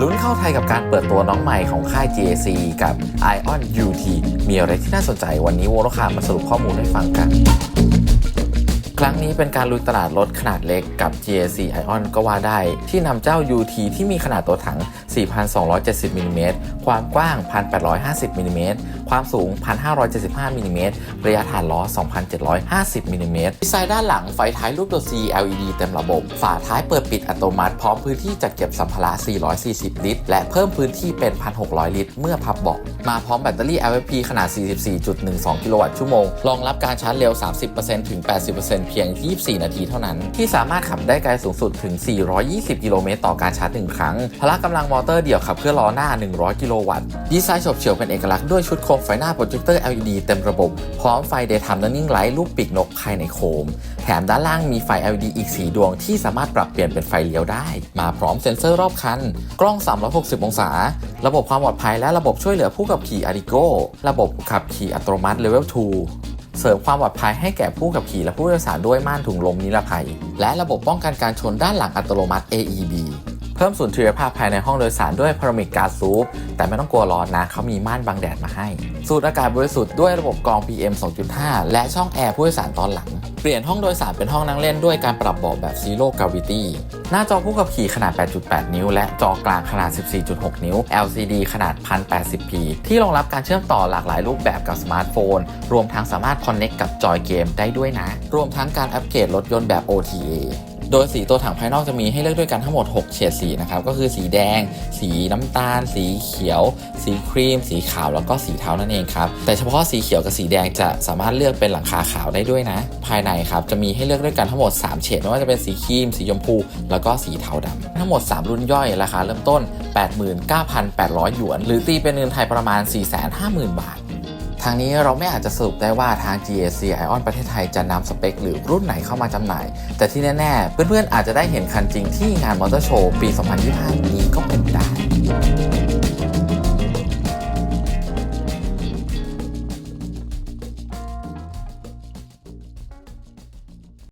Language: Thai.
ลุ้นเข้าไทยกับการเปิดตัวน้องใหม่ของค่าย GAC กับ Ion UT มีอะไรที่น่าสนใจวันนี้โวงรคามาสรุปข้อมูลให้ฟังกัน ครั้งนี้เป็นการลุยตลาดรถขนาดเล็กกับ GAC Ion ก็ว่าได้ ที่นำเจ้า UT ที่มีขนาดตัวถัง 4,270มิลลิเมตรความกว้าง 1,850มิลลิเมตร ความสูง 1,575มิลลิเมตรระยะฐานล้อ 2,750มิลลิเมตรดีไซน์ด้านหลังไฟท้ายรูปตัว C LED เต็มระบบ ฝาท้ายเปิดปิดอัตโนมัติ พร้อมพื้นที่จัดเก็บสัมภาระ 440 ลิตร และเพิ่มพื้นที่เป็น 1,600 ลิตร เมื่อพับเบาะมาพร้อมแบตเตอรี่ LFP ขนาด 44.12 กิโลวัตต์ชั่วโมง รองรับการชาร์จเร็ว 30%ถึง 80%เพียง 24 นาทีเท่านั้น ที่สามารถขับได้ไกลสูงสุดถึง 420 กิโลเมตรต่อการชาร์จ 1 ครั้ง พละกำลังมอเตอร์เดี่ยวขับเคลื่อนล้อหน้า 100 กิโลวัตต์ ดีไซน์ฉบเฉี่ยวเป็นเอกลักษณ์ด้วยชุดโคมไฟหน้าโปรเจคเตอร์ LED เต็มระบบ พร้อมไฟ Daytime Running Light รูปปีกนกภายในโคม แถมด้านล่างมีไฟ LED อีก 4 ดวงที่สามารถปรับเปลี่ยนเป็นไฟเลี้ยวได้ มาพร้อมเซ็นเซอร์รอบคัน กล้อง 360 องศา ระบบความปลอดภัยและระบบช่วยเหลือผู้ขับขี่ Arigo ระบบขับขี่อัตโนมัติ Level 2เสริมความปลอดภัยให้แก่ผู้ขับขี่และผู้โดยสารด้วยม่านถุงลมนิรภัย และระบบป้องกันการชนด้านหลังอัตโนมัติ AEB พิ่มสุนทรียภาพภายในห้องโดยสารด้วยพารามิกการซูปแต่ไม่ต้องกลัวร้อนนะเขามีม่านบังแดดมาให้ สูดอากาศบริสุทธิ์ด้วยระบบกรอง PM 2.5 และช่องแอร์ผู้โดยสารตอนหลัง เปลี่ยนห้องโดยสารเป็นห้องนั่งเล่นด้วยการปรับเบาะแบบ Zero Gravity หน้าจอผู้ขับขี่ขนาด 8.8 นิ้ว และจอกลางขนาด 14.6 นิ้ว LCD ขนาด 1080p ที่รองรับการเชื่อมต่อหลากหลายรูปแบบกับสมาร์ทโฟน รวมทั้งสามารถคอนเน็กกับจอยเกมได้ด้วยนะ รวมทั้งการอัปเกรดรถยนต์แบบ OTA โดยสีตัวถังภายนอกจะมีให้เลือกด้วยกันทั้งหมด 6 เฉดสีนะครับก็คือสีแดง สีน้ำตาล สีเขียว สีครีม สีขาวแล้วก็สีเทานั่นเองครับแต่เฉพาะสีเขียวกับสีแดงจะสามารถเลือกเป็นหลังคาขาวได้ด้วยนะ ภายในครับจะมีให้เลือกด้วยกันทั้งหมด 3 เฉดไม่ว่าจะเป็นสีครีม สีชมพู แล้วก็สีเทาดำทั้งหมด 3 รุ่นย่อยราคาเริ่มต้น 89,800 หยวน หรือตีเป็นเงินไทยประมาณ 450,000 บาท ทางนี้เราไม่อาจจะสรุปได้ว่าทาง GAC Ion ประเทศไทยจะนำสเปค หรือรุ่นไหนเข้ามาจำหน่าย แต่ที่แน่ ๆ เพื่อนๆ อาจจะได้เห็นคันจริงที่งานมอเตอร์โชว์ปี 2025 นี้ก็เป็นได้